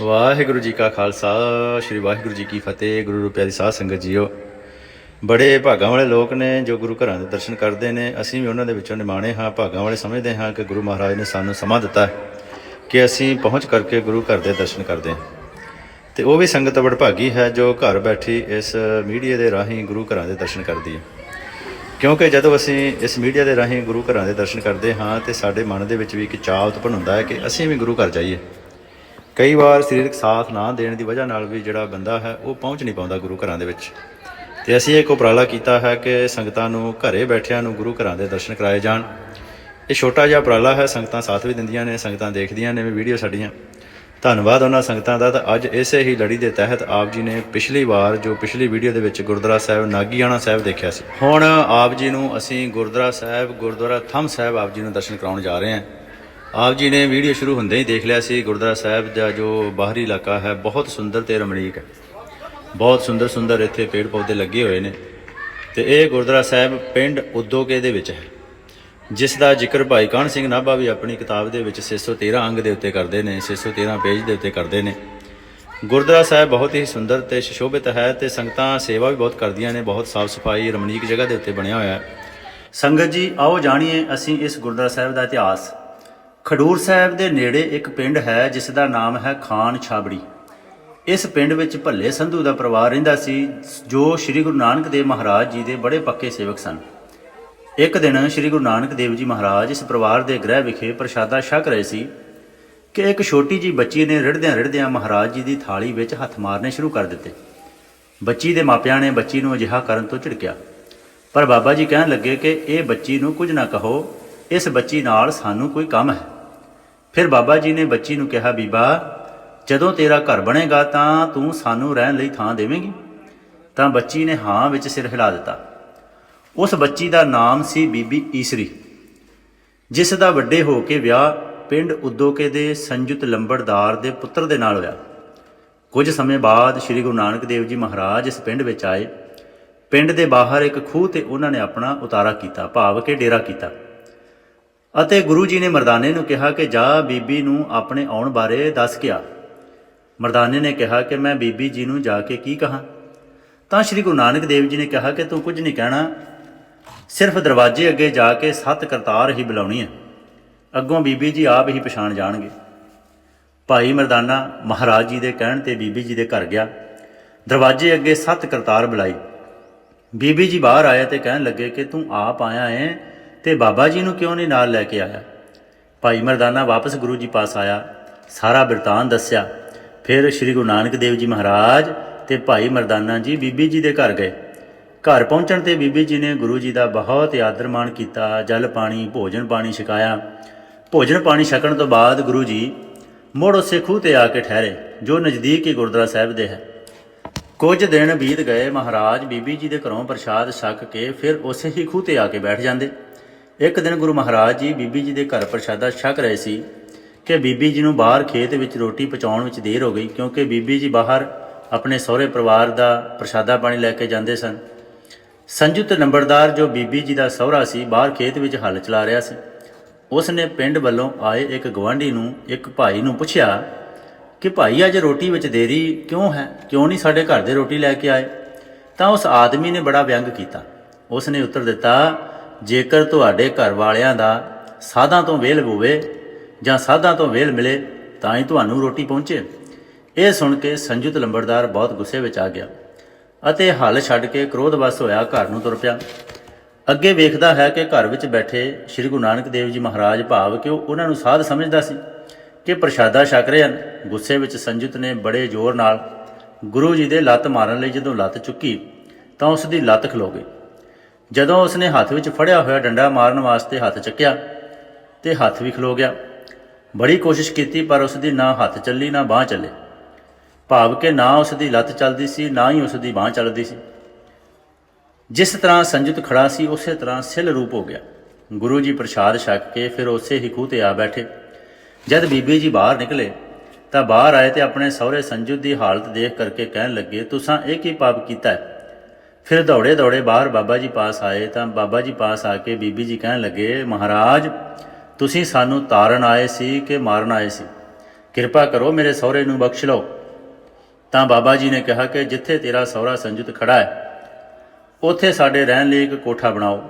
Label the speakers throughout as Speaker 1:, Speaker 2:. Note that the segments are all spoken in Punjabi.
Speaker 1: ਵਾਹਿਗੁਰੂ ਜੀ ਕਾ ਖਾਲਸਾ, ਸ੍ਰੀ ਵਾਹਿਗੁਰੂ ਜੀ ਕੀ ਫਤਿਹ, ਗੁਰੂ ਰੂਪ ਪਿਆਰੀ ਸਾਧ ਸੰਗਤ ਜੀਓ। ਬੜੇ ਭਾਗਾਂ ਵਾਲੇ ਲੋਕ ਨੇ ਜੋ ਗੁਰੂ ਘਰਾਂ ਦੇ ਦਰਸ਼ਨ ਕਰਦੇ ਨੇ। ਅਸੀਂ ਵੀ ਉਹਨਾਂ ਦੇ ਵਿੱਚੋਂ ਨਿਮਾਣੇ ਹਾਂ, ਭਾਗਾਂ ਵਾਲੇ ਸਮਝਦੇ ਹਾਂ ਕਿ ਗੁਰੂ ਮਹਾਰਾਜ ਨੇ ਸਾਨੂੰ ਸਮਾਂ ਦਿੱਤਾ ਕਿ ਅਸੀਂ ਪਹੁੰਚ ਕਰਕੇ ਗੁਰੂ ਘਰ ਦੇ ਦਰਸ਼ਨ ਕਰਦੇ ਹਾਂ। ਤੇ ਉਹ ਵੀ ਸੰਗਤ ਵਡਭਾਗੀ ਹੈ ਜੋ ਘਰ ਬੈਠੀ ਇਸ ਮੀਡੀਆ ਦੇ ਰਾਹੀਂ ਗੁਰੂ ਘਰਾਂ ਦੇ ਦਰਸ਼ਨ ਕਰਦੀ ਹੈ। ਕਿਉਂਕਿ ਜਦੋਂ ਅਸੀਂ ਇਸ ਮੀਡੀਆ ਦੇ ਰਾਹੀਂ ਗੁਰੂ ਘਰਾਂ ਦੇ ਦਰਸ਼ਨ ਕਰਦੇ ਹਾਂ ਤੇ ਸਾਡੇ ਮਨ ਦੇ ਵਿੱਚ ਵੀ ਇੱਕ ਚਾਹ ਉਤਪੰਨ ਹੁੰਦਾ ਹੈ ਕਿ ਅਸੀਂ ਵੀ ਗੁਰੂ ਘਰ ਜਾਈਏ। ਕਈ ਵਾਰ ਸਰੀਰਕ ਸਾਥ ਨਾ ਦੇਣ ਦੀ ਵਜ੍ਹਾ ਨਾਲ ਵੀ ਜਿਹੜਾ ਬੰਦਾ ਹੈ, ਉਹ ਪਹੁੰਚ ਨਹੀਂ ਪਾਉਂਦਾ ਗੁਰੂ ਘਰਾਂ ਦੇ ਵਿੱਚ। ਤੇ ਅਸੀਂ ਇੱਕ ਉਪਰਾਲਾ ਕੀਤਾ ਹੈ ਕਿ ਸੰਗਤਾਂ ਨੂੰ ਘਰੇ ਬੈਠਿਆਂ ਨੂੰ ਗੁਰੂ ਘਰਾਂ ਦੇ ਦਰਸ਼ਨ ਕਰਾਏ ਜਾਣ। ਇਹ ਛੋਟਾ ਜਿਹਾ ਉਪਰਾਲਾ ਹੈ, ਸੰਗਤਾਂ ਸਾਥ ਵੀ ਦਿੰਦੀਆਂ ਨੇ, ਸੰਗਤਾਂ ਦੇਖਦੀਆਂ ਨੇ ਵੀ ਵੀਡੀਓ ਸਾਡੀਆਂ। ਧੰਨਵਾਦ ਉਹਨਾਂ ਸੰਗਤਾਂ ਦਾ, ਤਾਂ ਅੱਜ ਇਸੇ ਹੀ ਲੜੀ ਦੇ ਤਹਿਤ ਆਪ ਜੀ ਨੇ ਪਿਛਲੀ ਵਾਰ ਜੋ ਪਿਛਲੀ ਵੀਡੀਓ ਦੇ ਵਿੱਚ ਗੁਰਦੁਆਰਾ ਸਾਹਿਬ, ਨਾਗੀਆਣਾ ਸਾਹਿਬ ਦੇਖਿਆ ਸੀ। ਹੁਣ ਆਪ ਜੀ ਨੂੰ ਅਸੀਂ ਗੁਰਦੁਆਰਾ ਸਾਹਿਬ, ਗੁਰਦੁਆਰਾ ਥੰਮ ਸਾਹਿਬ ਆਪ ਜੀ ਨੂੰ ਦਰਸ਼ਨ ਕਰਾਉਣ ਜਾ ਰਹੇ ਹਾਂ। ਆਪ ਜੀ ਨੇ ਵੀਡੀਓ ਸ਼ੁਰੂ ਹੁੰਦੇ ਹੀ ਦੇਖ ਲਿਆ ਸੀ, ਗੁਰਦੁਆਰਾ ਸਾਹਿਬ ਦਾ ਜੋ ਬਾਹਰੀ ਇਲਾਕਾ ਹੈ, ਬਹੁਤ ਸੁੰਦਰ ਤੇ ਰਮਣੀਕ ਹੈ। ਬਹੁਤ ਸੁੰਦਰ ਸੁੰਦਰ ਇੱਥੇ ਪੇੜ ਪੌਦੇ ਲੱਗੇ ਹੋਏ ਨੇ ਤੇ ਇਹ ਗੁਰਦੁਆਰਾ ਸਾਹਿਬ ਪਿੰਡ ਉਦੋਕੇ ਦੇ ਵਿੱਚ ਹੈ, ਜਿਸ ਦਾ ਜ਼ਿਕਰ ਭਾਈ ਕਾਹਨ ਸਿੰਘ ਨਾਭਾ ਵੀ ਆਪਣੀ ਕਿਤਾਬ ਦੇ ਵਿੱਚ 613 ਅੰਗ ਦੇ ਉੱਤੇ ਕਰਦੇ ਨੇ 613 ਪੇਜ ਦੇ ਉੱਤੇ ਕਰਦੇ ਨੇ। ਗੁਰਦੁਆਰਾ ਸਾਹਿਬ ਬਹੁਤ ਹੀ ਸੁੰਦਰ ਤੇ ਸ਼ੋਭਿਤ ਹੈ ਤੇ ਸੰਗਤਾਂ ਸੇਵਾ ਵੀ ਬਹੁਤ ਕਰਦੀਆਂ ਨੇ, ਬਹੁਤ ਸਾਫ਼ ਸਫ਼ਾਈ, ਰਮਣੀਕ ਜਗ੍ਹਾ ਦੇ ਉੱਤੇ ਬਣਿਆ ਹੋਇਆ ਹੈ। ਸੰਗਤ ਜੀ, ਆਓ ਜਾਣੀਏ ਅਸੀਂ ਇਸ ਗੁਰਦੁਆਰਾ ਸਾਹਿਬ ਦਾ ਇਤਿਹਾਸ। ਖਡੂਰ ਸਾਹਿਬ ਦੇ ਨੇੜੇ ਇੱਕ ਪਿੰਡ ਹੈ ਜਿਸ ਦਾ ਨਾਮ ਹੈ ਖਾਨ ਛਾਬੜੀ। ਇਸ ਪਿੰਡ ਵਿੱਚ ਭੱਲੇ ਸੰਧੂ ਦਾ ਪਰਿਵਾਰ ਰਹਿੰਦਾ ਸੀ, ਜੋ ਸ੍ਰੀ ਗੁਰੂ ਨਾਨਕ ਦੇਵ ਮਹਾਰਾਜ ਜੀ ਦੇ ਬੜੇ ਪੱਕੇ ਸੇਵਕ ਸਨ। ਇੱਕ ਦਿਨ ਸ੍ਰੀ ਗੁਰੂ ਨਾਨਕ ਦੇਵ ਜੀ ਮਹਾਰਾਜ ਇਸ ਪਰਿਵਾਰ ਦੇ ਗ੍ਰਹਿ ਵਿਖੇ ਪ੍ਰਸ਼ਾਦਾ ਛਕ ਰਹੇ ਸੀ ਕਿ ਇੱਕ ਛੋਟੀ ਜੀ ਬੱਚੀ ਨੇ ਰਿੜਦਿਆਂ ਰਿੜਦਿਆਂ ਮਹਾਰਾਜ ਜੀ ਦੀ ਥਾਲੀ ਵਿੱਚ ਹੱਥ ਮਾਰਨੇ ਸ਼ੁਰੂ ਕਰ ਦਿੱਤੇ। ਬੱਚੀ ਦੇ ਮਾਪਿਆਂ ਨੇ ਬੱਚੀ ਨੂੰ ਅਜਿਹਾ ਕਰਨ ਤੋਂ ਝਿੜਕਿਆ। ਪਰ ਬਾਬਾ ਜੀ ਕਹਿਣ ਲੱਗੇ ਕਿ ਇਹ ਬੱਚੀ ਨੂੰ ਕੁਝ ਨਾ ਕਹੋ, ਇਸ ਬੱਚੀ ਨਾਲ ਸਾਨੂੰ ਕੋਈ ਕੰਮ ਹੈ। ਫਿਰ ਬਾਬਾ ਜੀ ਨੇ ਬੱਚੀ ਨੂੰ ਕਿਹਾ, ਬੀਬਾ, ਜਦੋਂ ਤੇਰਾ ਘਰ ਬਣੇਗਾ ਤਾਂ ਤੂੰ ਸਾਨੂੰ ਰਹਿਣ ਲਈ ਥਾਂ ਦੇਵੇਂਗੀ? ਤਾਂ ਬੱਚੀ ਨੇ ਹਾਂ ਵਿੱਚ ਸਿਰ ਹਿਲਾ ਦਿੱਤਾ। ਉਸ ਬੱਚੀ ਦਾ ਨਾਮ ਸੀ ਬੀਬੀ ਈਸਰੀ, ਜਿਸ ਦਾ ਵੱਡੇ ਹੋ ਕੇ ਵਿਆਹ ਪਿੰਡ ਉਦੋਕੇ ਦੇ ਸੰਯੁਤ ਲੰਬੜਦਾਰ ਦੇ ਪੁੱਤਰ ਦੇ ਨਾਲ ਹੋਇਆ। ਕੁਝ ਸਮੇਂ ਬਾਅਦ ਸ੍ਰੀ ਗੁਰੂ ਨਾਨਕ ਦੇਵ ਜੀ ਮਹਾਰਾਜ ਇਸ ਪਿੰਡ ਵਿੱਚ ਆਏ। ਪਿੰਡ ਦੇ ਬਾਹਰ ਇੱਕ ਖੂਹ ਤੇ ਉਹਨਾਂ ਨੇ ਆਪਣਾ ਉਤਾਰਾ ਕੀਤਾ, ਭਾਵ ਕਿ ਡੇਰਾ ਕੀਤਾ। ਅਤੇ ਗੁਰੂ ਜੀ ਨੇ ਮਰਦਾਨੇ ਨੂੰ ਕਿਹਾ ਕਿ ਜਾ ਬੀਬੀ ਨੂੰ ਆਪਣੇ ਆਉਣ ਬਾਰੇ ਦੱਸ ਕੇ ਆ। ਮਰਦਾਨੇ ਨੇ ਕਿਹਾ ਕਿ ਮੈਂ ਬੀਬੀ ਜੀ ਨੂੰ ਜਾ ਕੇ ਕੀ ਕਹਾਂ? ਤਾਂ ਸ੍ਰੀ ਗੁਰੂ ਨਾਨਕ ਦੇਵ ਜੀ ਨੇ ਕਿਹਾ ਕਿ ਤੂੰ ਕੁਝ ਨਹੀਂ ਕਹਿਣਾ। ਸਿਰਫ ਦਰਵਾਜ਼ੇ ਅੱਗੇ ਜਾ ਕੇ ਸੱਤ ਕਰਤਾਰ ਹੀ ਬੁਲਾਉਣੀ ਹੈ। ਅੱਗੋਂ ਬੀਬੀ ਜੀ ਆਪ ਹੀ ਪਛਾਣ ਜਾਣਗੇ। ਭਾਈ ਮਰਦਾਨਾ ਮਹਾਰਾਜ ਜੀ ਦੇ ਕਹਿਣ ਤੇ ਬੀਬੀ ਜੀ ਦੇ ਘਰ ਗਿਆ। ਦਰਵਾਜ਼ੇ ਅੱਗੇ ਸੱਤ ਕਰਤਾਰ ਬੁਲਾਈ। ਬੀਬੀ ਜੀ ਬਾਹਰ ਆਏ ਤੇ ਕਹਿਣ ਲੱਗੇ ਕਿ ਤੂੰ ਆਪ ਆਇਆ ਹੈ। ਤੇ ਬਾਬਾ ਜੀ ਨੂੰ ਕਿਉਂ ਨਹੀਂ ਨਾਲ ਲੈ ਕੇ ਆਇਆ? ਭਾਈ ਮਰਦਾਨਾ ਵਾਪਸ ਗੁਰੂ ਜੀ ਪਾਸ ਆਇਆ, ਸਾਰਾ ਬਿਰਤਾਨ ਦੱਸਿਆ। ਫਿਰ ਸ੍ਰੀ ਗੁਰੂ ਨਾਨਕ ਦੇਵ ਜੀ ਮਹਾਰਾਜ ਤੇ ਭਾਈ ਮਰਦਾਨਾ ਜੀ ਬੀਬੀ ਜੀ ਦੇ ਘਰ ਗਏ। ਘਰ ਪਹੁੰਚਣ ਤੇ ਬੀਬੀ ਜੀ ਨੇ ਗੁਰੂ ਜੀ ਦਾ ਬਹੁਤ ਆਦਰ ਮਾਣ ਕੀਤਾ, ਜਲ ਪਾਣੀ, ਭੋਜਨ ਪਾਣੀ ਛਕਾਇਆ। ਭੋਜਨ ਪਾਣੀ ਛਕਣ ਤੋਂ ਬਾਅਦ ਗੁਰੂ ਜੀ ਮੁੜ ਉਸੇ ਖੂਹ ਤੇ ਆ ਕੇ ਠਹਿਰੇ, ਜੋ ਨਜ਼ਦੀਕ ਹੀ ਗੁਰਦੁਆਰਾ ਸਾਹਿਬ ਦੇ ਹੈ। ਕੁਝ ਦਿਨ ਬੀਤ ਗਏ, ਮਹਾਰਾਜ ਬੀਬੀ ਜੀ ਦੇ ਘਰੋਂ ਪ੍ਰਸ਼ਾਦ ਛਕ ਕੇ ਫਿਰ ਉਸੇ ਹੀ ਖੂਹ ਤੇ ਆ ਕੇ ਬੈਠ ਜਾਂਦੇ। ਇੱਕ ਦਿਨ ਗੁਰੂ ਮਹਾਰਾਜ ਜੀ ਬੀਬੀ ਜੀ ਦੇ ਘਰ ਪ੍ਰਸ਼ਾਦਾ ਛਕ ਰਹੇ ਸੀ ਕਿ ਬੀਬੀ ਜੀ ਨੂੰ ਬਾਹਰ ਖੇਤ ਵਿੱਚ ਰੋਟੀ ਪਹੁੰਚਾਉਣ ਵਿੱਚ ਦੇਰ ਹੋ ਗਈ ਕਿਉਂਕਿ ਬੀਬੀ ਜੀ ਬਾਹਰ ਆਪਣੇ ਸਹੁਰੇ ਪਰਿਵਾਰ ਦਾ ਪ੍ਰਸ਼ਾਦਾ ਪਾਣੀ ਲੈ ਕੇ ਜਾਂਦੇ ਸਨ। ਸੰਯੁਕਤ ਨੰਬਰਦਾਰ ਜੋ ਬੀਬੀ ਜੀ ਦਾ ਸਹੁਰਾ ਸੀ ਬਾਹਰ ਖੇਤ ਵਿੱਚ ਹੱਲ ਚਲਾ ਰਿਹਾ ਸੀ। ਉਸ ਨੇ ਪਿੰਡ ਵੱਲੋਂ ਆਏ ਇੱਕ ਗਵਾਂਢੀ ਨੂੰ, ਇੱਕ ਭਾਈ ਨੂੰ ਪੁੱਛਿਆ ਕਿ ਭਾਈ ਅੱਜ ਰੋਟੀ ਵਿੱਚ ਦੇਰੀ ਕਿਉਂ ਹੈ? ਕਿਉਂ ਨਹੀਂ ਸਾਡੇ ਘਰ ਦੇ ਰੋਟੀ ਲੈ ਕੇ ਆਏ? ਤਾਂ ਉਸ ਆਦਮੀ ਨੇ ਬੜਾ ਵਿਅੰਗ ਕੀਤਾ। ਉਸ ਨੇ ਉੱਤਰ ਦਿੱਤਾ ਜੇਕਰ ਤੁਹਾਡੇ ਘਰ ਵਾਲਿਆਂ ਦਾ ਸਾਧਾਂ ਤੋਂ ਵੇਲ ਹੋਵੇ ਜਾਂ ਸਾਧਾਂ ਤੋਂ ਵੇਲ ਮਿਲੇ, ਤਾਂ ਹੀ ਤੁਹਾਨੂੰ ਰੋਟੀ ਪਹੁੰਚੇ। ਇਹ ਸੁਣ ਕੇ ਸੰਯੁਤ ਲੰਬੜਦਾਰ ਬਹੁਤ ਗੁੱਸੇ ਵਿੱਚ ਆ ਗਿਆ ਅਤੇ ਹੱਲ ਛੱਡ ਕੇ ਕ੍ਰੋਧਵਸ ਹੋਇਆ ਘਰ ਨੂੰ ਤੁਰ ਪਿਆ। ਅੱਗੇ ਵੇਖਦਾ ਹੈ ਕਿ ਘਰ ਵਿੱਚ ਬੈਠੇ ਸ੍ਰੀ ਗੁਰੂ ਨਾਨਕ ਦੇਵ ਜੀ ਮਹਾਰਾਜ ਭਾਵ ਕਿ ਉਹ ਉਹਨਾਂ ਨੂੰ ਸਾਧ ਸਮਝਦਾ ਸੀ ਕਿ ਪ੍ਰਸ਼ਾਦਾ ਛਕ ਰਹੇ ਹਨ। ਗੁੱਸੇ ਵਿੱਚ ਸੰਯੁਤ ਨੇ ਬੜੇ ਜ਼ੋਰ ਨਾਲ ਗੁਰੂ ਜੀ ਦੇ ਲੱਤ ਮਾਰਨ ਲਈ ਜਦੋਂ ਲੱਤ ਚੁੱਕੀ, ਤਾਂ ਉਸ ਦੀ ਲੱਤ ਖਲੋ ਗਈ। ਜਦੋਂ ਉਸਨੇ ਹੱਥ ਵਿੱਚ ਫੜਿਆ ਹੋਇਆ ਡੰਡਾ ਮਾਰਨ ਵਾਸਤੇ ਹੱਥ ਚੱਕਿਆ ਤੇ ਹੱਥ ਵੀ ਖਲੋ ਗਿਆ। ਬੜੀ ਕੋਸ਼ਿਸ਼ ਕੀਤੀ, ਪਰ ਉਸ ਦੀ ਨਾ ਹੱਥ ਚੱਲੀ, ਨਾ ਬਾਹ ਚੱਲੇ। ਭਾਵ ਕਿ ਨਾ ਉਸ ਦੀ ਲੱਤ ਚੱਲਦੀ ਸੀ, ਨਾ ਹੀ ਉਸ ਦੀ ਬਾਹ ਚੱਲਦੀ ਸੀ। ਜਿਸ ਤਰ੍ਹਾਂ ਸੰਯੁਤ ਖੜਾ ਸੀ, ਉਸੇ ਤਰ੍ਹਾਂ ਸਿਲ ਰੂਪ ਹੋ ਗਿਆ। ਗੁਰੂ ਜੀ ਪ੍ਰਸ਼ਾਦ ਛਕ ਕੇ ਫਿਰ ਉਸੇ ਹੀ ਖੂਹ ਤੇ ਆ ਬੈਠੇ। ਜਦ ਬੀਬੀ ਜੀ ਬਾਹਰ ਨਿਕਲੇ, ਤਾਂ ਬਾਹਰ ਆਏ ਤੇ ਆਪਣੇ ਸਹੁਰੇ ਸੰਜੁਤ ਦੀ ਹਾਲਤ ਦੇਖ ਕਰਕੇ ਕਹਿਣ ਲੱਗੇ, ਤੁਸੀਂ ਇਹ ਕੀ ਪਾਪ ਕੀਤਾ ਹੈ? ਫਿਰ ਦੌੜੇ ਦੌੜੇ ਬਾਹਰ ਬਾਬਾ ਜੀ ਪਾਸ ਆਏ ਤਾਂ ਬਾਬਾ ਜੀ ਪਾਸ ਆ ਕੇ ਬੀਬੀ ਜੀ ਕਹਿਣ ਲੱਗੇ, ਮਹਾਰਾਜ, ਤੁਸੀਂ ਸਾਨੂੰ ਤਾਰਨ ਆਏ ਸੀ ਕਿ ਮਾਰਨ ਆਏ ਸੀ? ਕਿਰਪਾ ਕਰੋ ਮੇਰੇ ਸਹੁਰੇ ਨੂੰ ਬਖਸ਼ ਲਓ। ਤਾਂ ਬਾਬਾ ਜੀ ਨੇ ਕਿਹਾ ਕਿ ਜਿੱਥੇ ਤੇਰਾ ਸਹੁਰਾ ਸੰਜੁਤ ਖੜਾ ਹੈ, ਉੱਥੇ ਸਾਡੇ ਰਹਿਣ ਲਈ ਇੱਕ ਕੋਠਾ ਬਣਾਓ।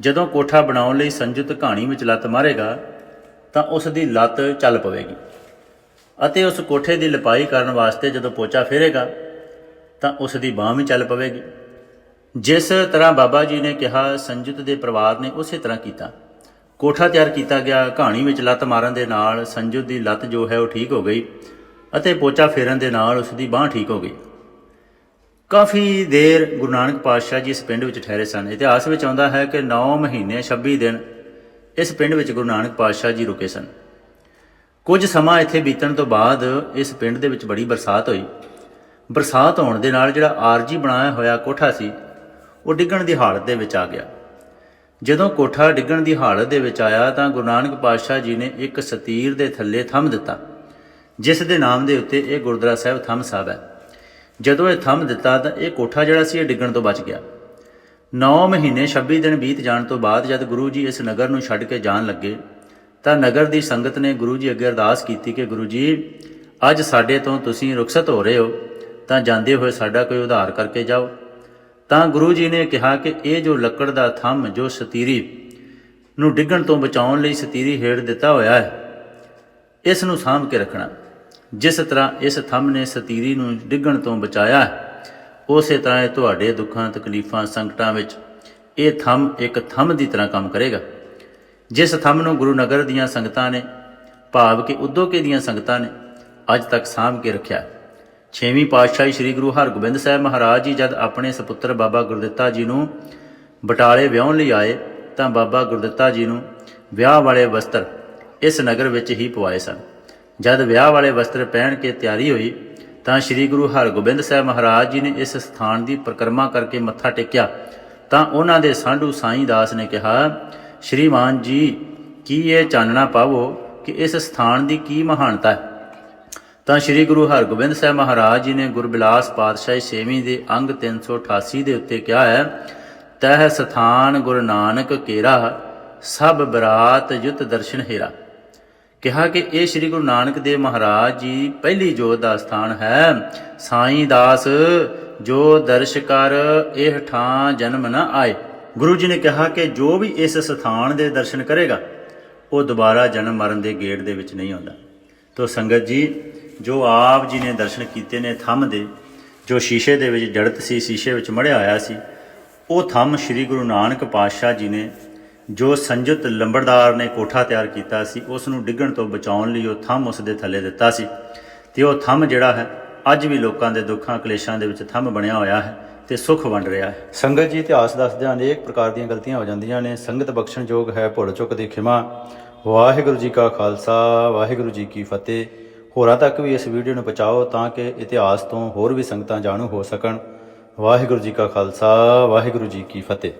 Speaker 1: ਜਦੋਂ ਕੋਠਾ ਬਣਾਉਣ ਲਈ ਸੰਜੁਤ ਕਹਾਣੀ ਵਿੱਚ ਲੱਤ ਮਾਰੇਗਾ, ਤਾਂ ਉਸ ਦੀ ਲੱਤ ਚੱਲ ਪਵੇਗੀ ਅਤੇ ਉਸ ਕੋਠੇ ਦੀ ਲਪਾਈ ਕਰਨ ਵਾਸਤੇ ਜਦੋਂ ਪੋਚਾ ਫੇਰੇਗਾ, ਤਾਂ ਉਸ ਦੀ ਬਾਹ ਵੀ ਚੱਲ ਪਵੇਗੀ। ਜਿਸ ਤਰ੍ਹਾਂ ਬਾਬਾ ਜੀ ਨੇ ਕਿਹਾ, ਸੰਜੁਤ ਦੇ ਪਰਿਵਾਰ ਨੇ ਉਸੇ ਤਰ੍ਹਾਂ ਕੀਤਾ। ਕੋਠਾ ਤਿਆਰ ਕੀਤਾ ਗਿਆ, ਕਹਾਣੀ ਵਿੱਚ ਲੱਤ ਮਾਰਨ ਦੇ ਨਾਲ ਸੰਜੁਤ ਦੀ ਲੱਤ ਜੋ ਹੈ ਉਹ ਠੀਕ ਹੋ ਗਈ ਅਤੇ ਪੋਚਾ ਫੇਰਨ ਦੇ ਨਾਲ ਉਸ ਦੀ ਬਾਹ ਠੀਕ ਹੋ ਗਈ। ਕਾਫੀ ਦੇਰ ਗੁਰੂ ਨਾਨਕ ਪਾਤਸ਼ਾਹ ਜੀ ਇਸ ਪਿੰਡ ਵਿੱਚ ਠਹਿਰੇ ਸਨ। ਇਤਿਹਾਸ ਵਿੱਚ ਆਉਂਦਾ ਹੈ ਕਿ 9 ਮਹੀਨੇ 26 ਦਿਨ ਇਸ ਪਿੰਡ ਵਿੱਚ ਗੁਰੂ ਨਾਨਕ ਪਾਤਸ਼ਾਹ ਜੀ ਰੁਕੇ ਸਨ। ਕੁਝ ਸਮਾਂ ਇੱਥੇ ਬੀਤਣ ਤੋਂ ਬਾਅਦ ਇਸ ਪਿੰਡ ਦੇ ਵਿੱਚ ਬੜੀ ਬਰਸਾਤ ਹੋਈ। ਬਰਸਾਤ ਹੋਣ ਦੇ ਨਾਲ ਜਿਹੜਾ ਆਰਜੀ ਬਣਾਇਆ ਹੋਇਆ ਕੋਠਾ ਸੀ ਉਹ ਡਿੱਗਣ ਦੀ ਹਾਲਤ ਦੇ ਵਿੱਚ ਆ ਗਿਆ। ਜਦੋਂ ਕੋਠਾ ਡਿੱਗਣ ਦੀ ਹਾਲਤ ਦੇ ਵਿੱਚ ਆਇਆ ਤਾਂ ਗੁਰੂ ਨਾਨਕ ਪਾਤਸ਼ਾਹ ਜੀ ਨੇ ਇੱਕ ਸਤੀਰ ਦੇ ਥੱਲੇ ਥੰਮ ਦਿੱਤਾ, ਜਿਸ ਦੇ ਨਾਮ ਦੇ ਉੱਤੇ ਇਹ ਗੁਰਦੁਆਰਾ ਸਾਹਿਬ ਥੰਮ ਸਾਹਿਬ ਹੈ। ਜਦੋਂ ਇਹ ਥੰਮ ਦਿੱਤਾ ਤਾਂ ਇਹ ਕੋਠਾ ਜਿਹੜਾ ਸੀ ਇਹ ਡਿੱਗਣ ਤੋਂ ਬਚ ਗਿਆ। 9 ਮਹੀਨੇ 26 ਦਿਨ ਬੀਤ ਜਾਣ ਤੋਂ ਬਾਅਦ ਜਦ ਗੁਰੂ ਜੀ ਇਸ ਨਗਰ ਨੂੰ ਛੱਡ ਕੇ ਜਾਣ ਲੱਗੇ, ਤਾਂ ਨਗਰ ਦੀ ਸੰਗਤ ਨੇ ਗੁਰੂ ਜੀ ਅੱਗੇ ਅਰਦਾਸ ਕੀਤੀ ਕਿ ਗੁਰੂ ਜੀ, ਅੱਜ ਸਾਡੇ ਤੋਂ ਤੁਸੀਂ ਰੁਖਸਤ ਹੋ ਰਹੇ ਹੋ, ਤਾਂ ਜਾਂਦੇ ਹੋਏ ਸਾਡਾ ਕੋਈ ਉਧਾਰ ਕਰਕੇ ਜਾਓ। ਤਾਂ ਗੁਰੂ ਜੀ ਨੇ ਕਿਹਾ ਕਿ ਇਹ ਜੋ ਲੱਕੜ ਦਾ ਥੰਮ, ਜੋ ਸਤੀਰੀ ਨੂੰ ਡਿੱਗਣ ਤੋਂ ਬਚਾਉਣ ਲਈ ਸਤੀਰੀ ਹੇਠ ਦਿੱਤਾ ਹੋਇਆ ਹੈ, ਇਸ ਨੂੰ ਸਾਂਭ ਕੇ ਰੱਖਣਾ। ਜਿਸ ਤਰ੍ਹਾਂ ਇਸ ਥੰਮ ਨੇ ਸਤੀਰੀ ਨੂੰ ਡਿੱਗਣ ਤੋਂ ਬਚਾਇਆ ਉਸੇ ਤਰ੍ਹਾਂ ਇਹ ਤੁਹਾਡੇ ਦੁੱਖਾਂ, ਤਕਲੀਫਾਂ, ਸੰਕਟਾਂ ਵਿੱਚ ਇਹ ਥੰਮ ਇੱਕ ਥੰਮ ਦੀ ਤਰ੍ਹਾਂ ਕੰਮ ਕਰੇਗਾ। ਜਿਸ ਥੰਮ ਨੂੰ ਗੁਰੂ ਨਗਰ ਦੀਆਂ ਸੰਗਤਾਂ ਨੇ ਭਾਵ ਕਿ ਉਦੋਕੇ ਦੀਆਂ ਸੰਗਤਾਂ ਨੇ ਅੱਜ ਤੱਕ ਸਾਂਭ ਕੇ ਰੱਖਿਆ ਛੇਵੀਂ ਪਾਤਸ਼ਾਹੀ ਸ੍ਰੀ ਗੁਰੂ ਹਰਗੋਬਿੰਦ ਸਾਹਿਬ ਮਹਾਰਾਜ ਜੀ ਜਦ ਆਪਣੇ ਸੁਪੁੱਤਰ ਬਾਬਾ ਗੁਰਦਿੱਤਾ ਜੀ ਨੂੰ ਬਟਾਲੇ ਵਿਆਹਣ ਲਈ ਆਏ, ਤਾਂ ਬਾਬਾ ਗੁਰਦਿੱਤਾ ਜੀ ਨੂੰ ਵਿਆਹ ਵਾਲੇ ਵਸਤਰ ਇਸ ਨਗਰ ਵਿੱਚ ਹੀ ਪਵਾਏ ਸਨ। ਜਦ ਵਿਆਹ ਵਾਲੇ ਵਸਤਰ ਪਹਿਨ ਕੇ ਤਿਆਰੀ ਹੋਈ, ਤਾਂ ਸ੍ਰੀ ਗੁਰੂ ਹਰਗੋਬਿੰਦ ਸਾਹਿਬ ਮਹਾਰਾਜ ਜੀ ਨੇ ਇਸ ਸਥਾਨ ਦੀ ਪਰਿਕਰਮਾ ਕਰਕੇ ਮੱਥਾ ਟੇਕਿਆ, ਤਾਂ ਉਹਨਾਂ ਦੇ ਸਾਂਢੂ ਸਾਈਂ ਦਾਸ ਨੇ ਕਿਹਾ, ਸ਼੍ਰੀਮਾਨ ਜੀ, ਕੀ ਇਹ ਚਾਨਣਾ ਪਾਵੋ ਕਿ ਇਸ ਸਥਾਨ ਦੀ ਕੀ ਮਹਾਨਤਾ ਹੈ? ਤਾਂ ਸ੍ਰੀ ਗੁਰੂ ਹਰਗੋਬਿੰਦ ਸਾਹਿਬ ਮਹਾਰਾਜ ਜੀ ਨੇ ਗੁਰਬਿਲਾਸ ਪਾਤਸ਼ਾਹੀ ਛੇਵੀਂ ਦੇ ਅੰਗ 388 ਦੇ ਉੱਤੇ ਕਿਹਾ ਹੈ, ਤਹ ਸਥਾਨ ਗੁਰੂ ਨਾਨਕ ਕੇਰਾ, ਸਭ ਬਰਾਤ ਯੁਤ ਦਰਸ਼ਨ ਹੇਰਾ। ਕਿਹਾ ਕਿ ਇਹ ਸ੍ਰੀ ਗੁਰੂ ਨਾਨਕ ਦੇਵ ਮਹਾਰਾਜ ਜੀ ਪਹਿਲੀ ਜੋਤ ਦਾ ਸਥਾਨ ਹੈ। ਸਾਈਂ ਦਾਸ, ਜੋ ਦਰਸ਼ ਕਰ, ਇਹ ਠਾਂ ਜਨਮ ਨਾ ਆਏ। ਗੁਰੂ ਜੀ ਨੇ ਕਿਹਾ ਕਿ ਜੋ ਵੀ ਇਸ ਸਥਾਨ ਦੇ ਦਰਸ਼ਨ ਕਰੇਗਾ, ਉਹ ਦੁਬਾਰਾ ਜਨਮ ਮਰਨ ਦੇ ਗੇਟ ਦੇ ਵਿੱਚ ਨਹੀਂ ਆਉਂਦਾ। ਤੋ ਸੰਗਤ ਜੀ ਜੋ ਆਪ ਜੀ ਨੇ ਦਰਸ਼ਨ ਕੀਤੇ ਨੇ ਥੰਮ ਦੇ, ਜੋ ਸ਼ੀਸ਼ੇ ਦੇ ਵਿੱਚ ਜੜਤ ਸੀ, ਸ਼ੀਸ਼ੇ ਵਿੱਚ ਮੜਿਆ ਹੋਇਆ ਸੀ, ਉਹ ਥੰਮ ਸ੍ਰੀ ਗੁਰੂ ਨਾਨਕ ਪਾਤਸ਼ਾਹ ਜੀ ਨੇ ਜੋ ਸੰਜਤ ਲੰਬੜਦਾਰ ਨੇ ਕੋਠਾ ਤਿਆਰ ਕੀਤਾ ਸੀ, ਉਸ ਨੂੰ ਡਿੱਗਣ ਤੋਂ ਬਚਾਉਣ ਲਈ ਉਹ ਥੰਮ ਉਸ ਦੇ ਥੱਲੇ ਦਿੱਤਾ ਸੀ। ਤੇ ਉਹ ਥੰਮ ਜਿਹੜਾ ਹੈ, ਅੱਜ ਵੀ ਲੋਕਾਂ ਦੇ ਦੁੱਖਾਂ, ਕਲੇਸ਼ਾਂ ਦੇ ਵਿੱਚ ਥੰਮ ਬਣਿਆ ਹੋਇਆ ਹੈ ਤੇ ਸੁਖ ਵੰਡ ਰਿਹਾ ਹੈ। ਸੰਗਤ ਜੀ, ਇਤਿਹਾਸ ਦੱਸਦਿਆਂ ਅਨੇਕ ਪ੍ਰਕਾਰ ਦੀਆਂ ਗਲਤੀਆਂ ਹੋ ਜਾਂਦੀਆਂ ਨੇ। ਸੰਗਤ ਬਖਸ਼ਣਯੋਗ ਹੈ ਭੁੱਲ ਚੁੱਕ ਦੀ ਖਿਮਾ। ਵਾਹਿਗੁਰੂ ਜੀ ਕਾ ਖਾਲਸਾ, ਵਾਹਿਗੁਰੂ ਜੀ ਕੀ ਫਤਿਹ। ਹੋਰਾਂ ਤੱਕ ਵੀ ਇਸ ਵੀਡੀਓ ਨੂੰ ਪਹੁੰਚਾਓ ਤਾਂ ਕਿ ਇਤਿਹਾਸ ਤੋਂ ਹੋਰ ਵੀ ਸੰਗਤਾਂ ਜਾਣੂ ਹੋ ਸਕਣ। ਵਾਹਿਗੁਰੂ ਜੀ ਕਾ ਖਾਲਸਾ, ਵਾਹਿਗੁਰੂ ਜੀ ਕੀ ਫਤਿਹ।